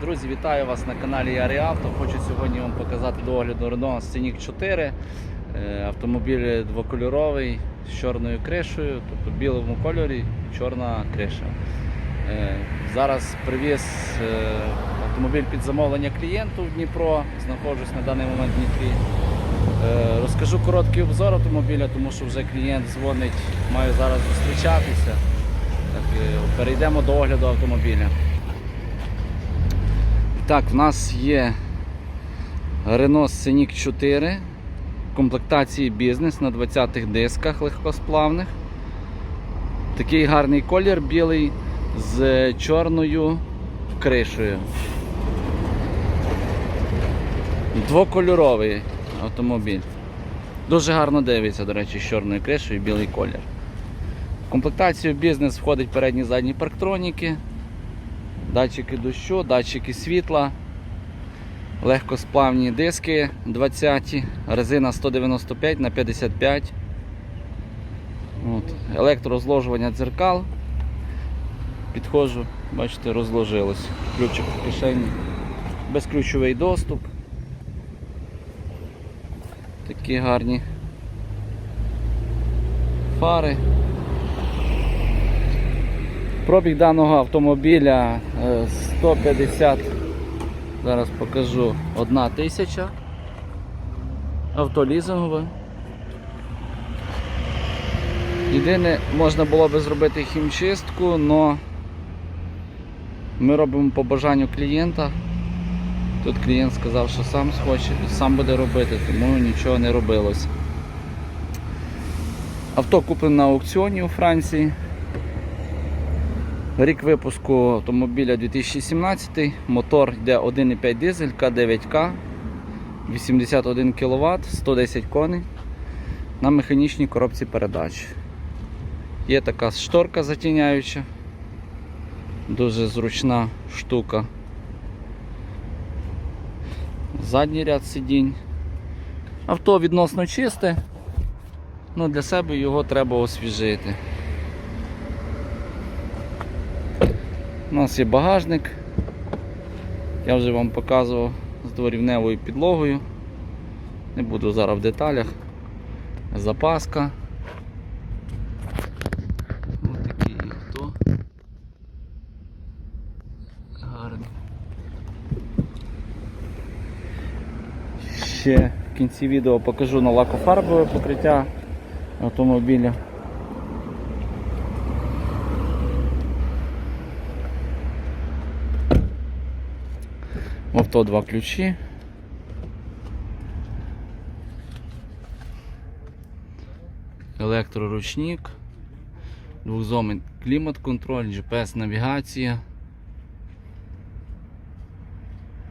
Друзі, вітаю вас на каналі Ярі Авто. Хочу сьогодні вам показати до огляду Renault Scenic 4. Е, Автомобіль двокольоровий з чорною кришею, тобто білому кольорі чорна криша. Е, Зараз привіз е, автомобіль під замовлення клієнту в Дніпро. Знаходжусь на даний момент в Дніпрі. Розкажу короткий обзор автомобіля, тому що вже клієнт дзвонить, маю зараз зустрічатися. Так, перейдемо до огляду автомобіля. Так, в нас є Renault Scenic 4 в комплектації бізнес на 20-х дисках легкосплавних. Такий гарний колір білий з чорною кришею. Двокольоровий автомобіль. Дуже гарно дивиться, до речі, з чорною кришею і білий колір. В комплектацію бізнес входить передні задні парктроніки, датчики дощу, датчики світла, легкосплавні диски 20, резина 195 на 55. От. Електрозложування дзеркал. Підходжу, бачите, розложилось. Ключик в кишені. Безключовий доступ. Такі гарні фари. Пробіг даного автомобіля е, 150, зараз покажу, 1 тисяча. Авто лізингове. Єдине, можна було би зробити хімчистку, але ми робимо по бажанню клієнта. Тут клієнт сказав, що сам схоче, сам буде робити, тому нічого не робилось. Авто куплене на аукціоні у Франції. Рік випуску автомобіля 2017, мотор йде 1,5 дизель К9К, 81 кВт, 110 коней на механічній коробці передач. Є така шторка затіняюча, дуже зручна штука. Задній ряд сидінь. Авто відносно чисте, але для себе його треба освіжити. У нас є багажник. Я вже вам показував з дворівневою підлогою. Не буду зараз в деталях. Запаска. Ось такий авто. Гарний. Ще в кінці відео покажу на лакофарбове покриття автомобіля. В авто два ключі. Електроручник, двохзонний клімат-контроль, GPS-навігація,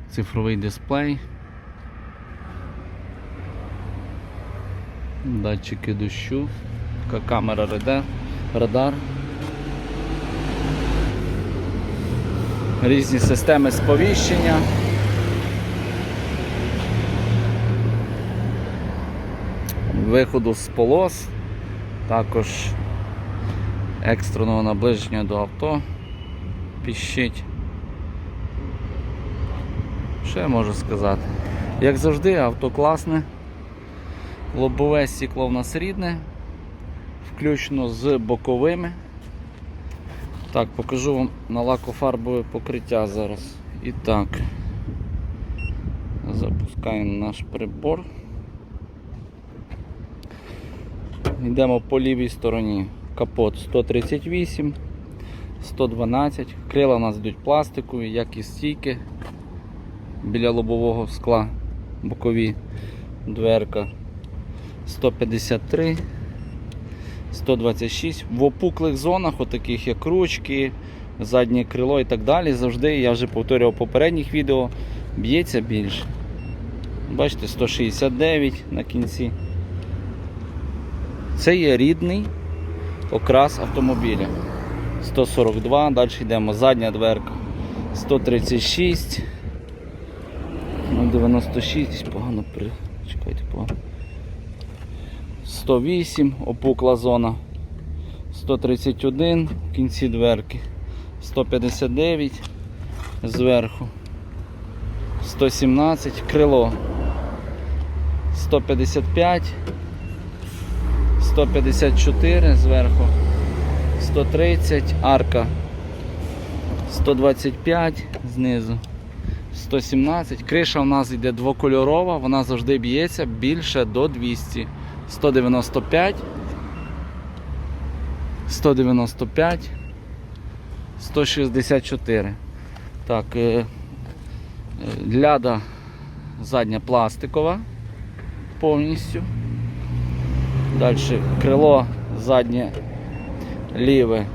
цифровий дисплей, датчики дощу, така камера радар, радар. різні системи сповіщення. Виходу з полос, також екстреного наближення до авто піщить. Що я можу сказати? Як завжди, авто класне, лобове стекло в нас рідне, включно з боковими. Так, покажу вам на лакофарбове покриття зараз. І так, запускаємо наш прибор. Йдемо по лівій стороні. Капот 138, 112, крила у нас йдуть пластикові, як і стійки біля лобового скла, бокові дверка 153. 126. В опуклих зонах, отаких як ручки, заднє крило і так далі, завжди, я вже повторював в попередніх відео, б'ється більше. Бачите, 169 на кінці. Це є рідний окрас автомобіля. 142, далі йдемо задня дверка. 136. Ну, 96, погано при... Чекайте, погано. 108, опукла зона, 131 в кінці дверки, 159 зверху. 117, крило 155, 154 зверху, 130, арка 125 знизу. 117. Криша у нас йде двокольорова, вона завжди б'ється більше до 200. 195. 195. 164. Так, е, е, ляда задня пластикова повністю. Далі крило заднє ліве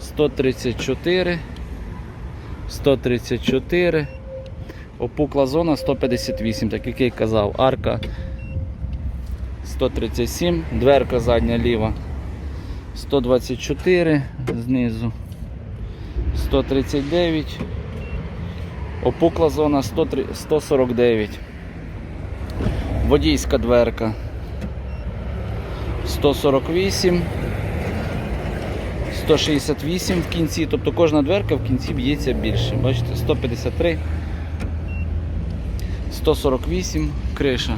134. 134. Опукла зона 158, так як я казав. Арка 137, дверка задня ліва 124 знизу. 139. Опукла зона 149. Водійська дверка 148. 168 в кінці, тобто кожна дверка в кінці б'ється більше. Бачите, 153, 148 криша,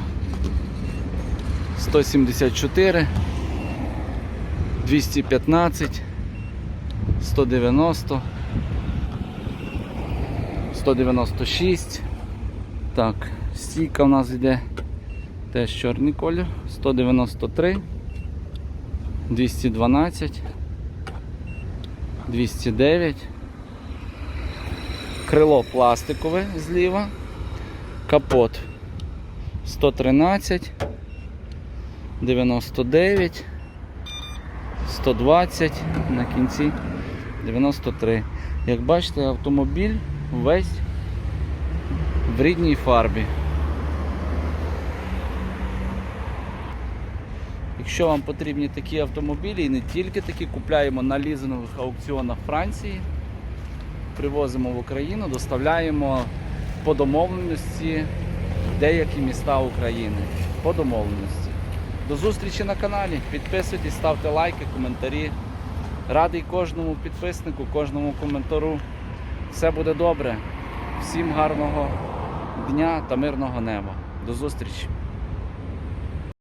174, 215, 190, 196. Так, стійка у нас йде теж чорний колір, 193, 212. 209. Крило пластикове зліва. Капот 113, 99, 120, на кінці 93. Як бачите, автомобіль весь в рідній фарбі. Якщо вам потрібні такі автомобілі, і не тільки такі, купляємо на лізингових аукціонах Франції, привозимо в Україну, доставляємо по домовленості деякі міста України. По домовленості. До зустрічі на каналі. Підписуйтесь, ставте лайки, коментарі. Радий кожному підписнику, кожному коментару. Все буде добре. Всім гарного дня та мирного неба. До зустрічі!